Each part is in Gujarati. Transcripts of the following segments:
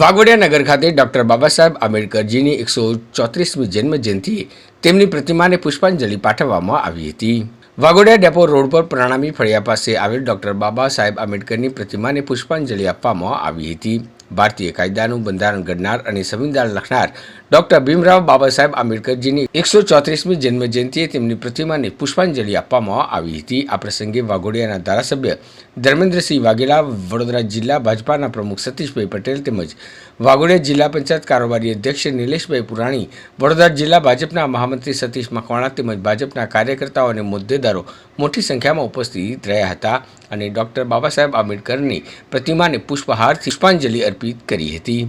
વાઘોડિયા નગર ખાતે ડોક્ટર બાબા સાહેબ આંબેડકરજીની એકસો ચોત્રીસમી જન્મ જયંતિએ તેમની પ્રતિમાને પુષ્પાંજલિ પાઠવવામાં આવી હતી. વાઘોડિયા ડેપો રોડ પર પ્રણામી ફળિયા પાસે આવેલ ડોક્ટર બાબા સાહેબ આંબેડકરની પ્રતિમાને પુષ્પાંજલિ આપવામાં આવી હતી. ભારતીય કાયદાનું બંધારણ ઘડનાર અને સંવિધાન લખનાર ડોક્ટર ભીમરાવ બાબા સાહેબ આંબેડકરજીની એકસો ચોત્રીસમી જન્મ જયંતિએ તેમની પ્રતિમાને પુષ્પાંજલિ આપવામાં આવી હતી. આ પ્રસંગે વાઘોડિયાના ધારાસભ્ય ધર્મેન્દ્રસિંહ વાઘેલા, વડોદરા જિલ્લા ભાજપાના પ્રમુખ સતીશભાઈ પટેલ તેમજ વાઘોડિયા જિલ્લા પંચાયત કારોબારી અધ્યક્ષ નિલેશભાઈ પુરાણી, વડોદરા જિલ્લા ભાજપના મહામંત્રી સતીશ મકવાણા તેમજ ભાજપના કાર્યકર્તાઓ અને મુદ્દેદારો મોટી સંખ્યામાં ઉપસ્થિત રહ્યા હતા અને ડોક્ટર બાબા સાહેબ આંબેડકરની પ્રતિમાને પુષ્પહારથી પુષ્પાંજલિ અર્પિત કરી હતી.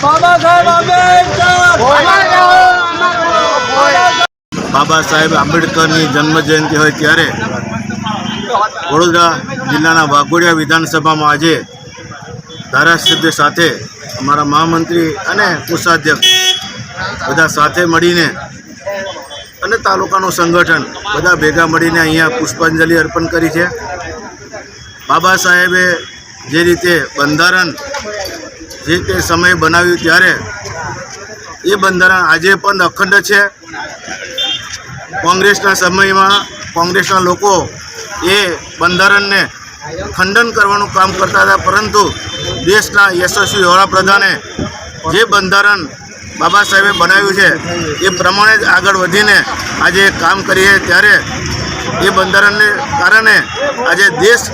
બાબા સાહેબ આંબેડકર. બાબા સાહેબ આંબેડકરની જન્મ જયંતિ હોય ત્યારે વડોદરા જિલ્લાના વાઘોડિયા વિધાનસભામાં આજે ધારાસભ્ય સાથે અમારા મહામંત્રી અને કોષાધ્યક્ષ બધા સાથે મળીને અને તાલુકાનું સંગઠન બધા ભેગા મળીને અહીંયા પુષ્પાંજલિ અર્પણ કરી છે. બાબા સાહેબે જે રીતે બંધારણ જે તે સમયે બનાવ્યું ત્યારે એ બંધારણ આજે પણ અખંડ છે. કોંગ્રેસના સમયમાં કોંગ્રેસના લોકો એ બંધારણને ખંડન કરવાનું કામ કરતા હતા, પરંતુ દેશના યશસ્વી વડાપ્રધાને જે બંધારણ બાબા સાહેબે બનાવ્યું છે. એ પ્રમાણે જ આગળ વધીને આજે કામ કરીએ ત્યારે એ બંધારણને કારણે આજે દેશ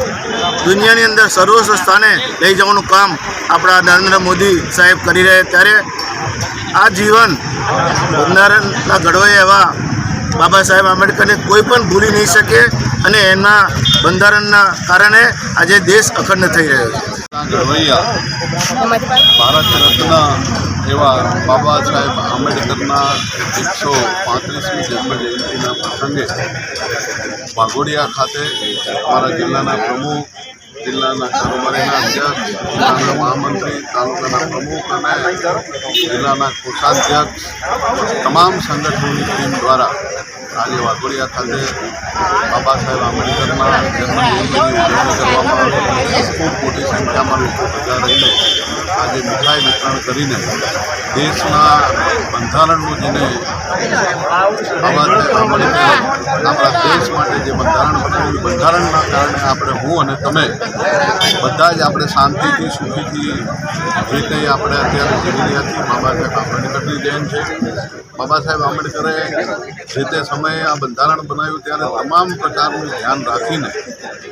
દુનિયાની અંદર સર્વોચ્ચ સ્થાને લઈ જવાનું કામ આપણા નરેન્દ્ર મોદી સાહેબ કરી રહ્યા ત્યારે આ જીવન બંધારણના ઘડવાય એવા બાબા સાહેબ આંબેડકરને કોઈ પણ ભૂલી નહીં શકે અને એના બંધારણના કારણે આજે દેશ અખંડ થઈ રહ્યો છે. ભારત રત્ન એવા બાબા સાહેબ આંબેડકરના એકસો પાંત્રીસમી જન્મજયંતિના પ્રસંગે વાઘોડિયા ખાતે અમારા જિલ્લાના પ્રમુખ, જિલ્લાના કારોબારીના અધ્યક્ષ, જિલ્લાના મહામંત્રી, તાલુકાના પ્રમુખ અને જિલ્લાના કોષાધ્યક્ષ, તમામ સંગઠનોની ટીમ દ્વારા આજે વાઘોડિયા ખાતે બાબા સાહેબ આંબેડકરના જન્મજયંતિની ઉજવણી કરવામાં આવી. ખૂબ મોટી સંખ્યામાં લોકો ભેગા રહીને આજે મીઠાઈ વિતરણ કરીને દેશના બંધારણનું જેને આપણા દેશ માટે જે બંધારણ બનાવ્યું બંધારણના કારણે આપણે હું અને તમે બધા જ આપણે શાંતિથી, સુખીથી જે કંઈ આપણે અત્યારે જીવી રહ્યા છીએ બાબા સાહેબ આંબેડકરની જયંત છે બાબા સાહેબ આંબેડકરે જે તે સમયે આ બંધારણ બનાવ્યું ત્યારે તમામ પ્રકારનું ધ્યાન રાખીને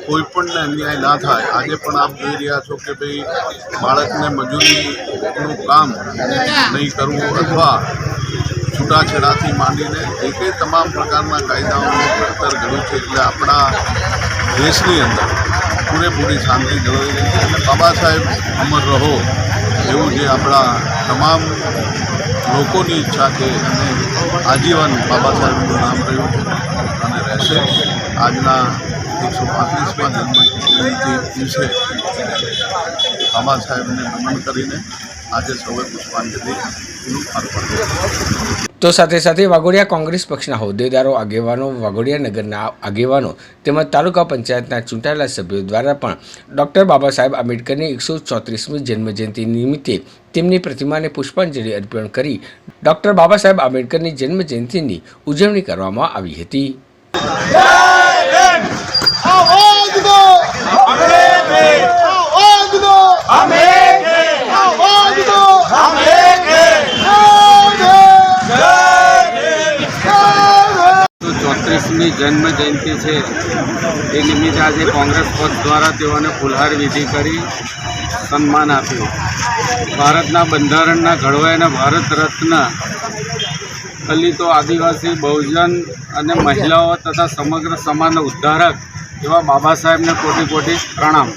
કોઈ પણને અન્યાય ના થાય. આજે પણ આપ જોઈ રહ્યા છો કે ભાઈ બાળકને મજૂરીનું કામ નહીં કરવું અથવા છૂટાછેડાથી માંડીને જે તે તમામ પ્રકારના કાયદાઓનું ઘડતર ઘડ્યું છે એટલે આપણા દેશની અંદર પૂરેપૂરી શાંતિ જળવાઈ રહી છે. અને બાબા સાહેબ અમર રહો. એવું જે આપણા તમામ લોકોની ઈચ્છા છે અને આજીવન બાબા સાહેબનું નામ રહ્યું છે અને રહેશે. આજના એકસો પાંત્રીસમાં જન્મ દિવસે બાબા સાહેબને નમન કરીને આજે સૌએ પુષ્પાંજલિનું અર્પણ તો સાથે સાથે વાઘોડિયા કોંગ્રેસ પક્ષના હોદ્દેદારો આગેવાનો વાઘોડિયા નગરના આગેવાનો તેમજ તાલુકા પંચાયતના ચૂંટાયેલા સભ્યો દ્વારા પણ ડૉક્ટર બાબા સાહેબ આંબેડકરની એકસો ચોત્રીસમી જન્મજયંતિ નિમિત્તે તેમની પ્રતિમાને પુષ્પાંજલિ અર્પણ કરી ડૉક્ટર બાબા સાહેબ આંબેડકરની જન્મજયંતિની ઉજવણી કરવામાં આવી હતી. આવાજ ચોત્રીસમી જન્મ જયંતિ છે. એ નિમિત્તે આજે કોંગ્રેસ પક્ષ દ્વારા તેઓને ફુલહાર વિધિ કરી સન્માન આપ્યું. ભારતના બંધારણના ઘડવાયેલા ભારત રત્ન દલિતો આદિવાસી, બહુજન અને મહિલાઓ તથા સમગ્ર સમાજના ઉદ્ધારક એવા બાબા સાહેબને કોટી કોટી પ્રણામ.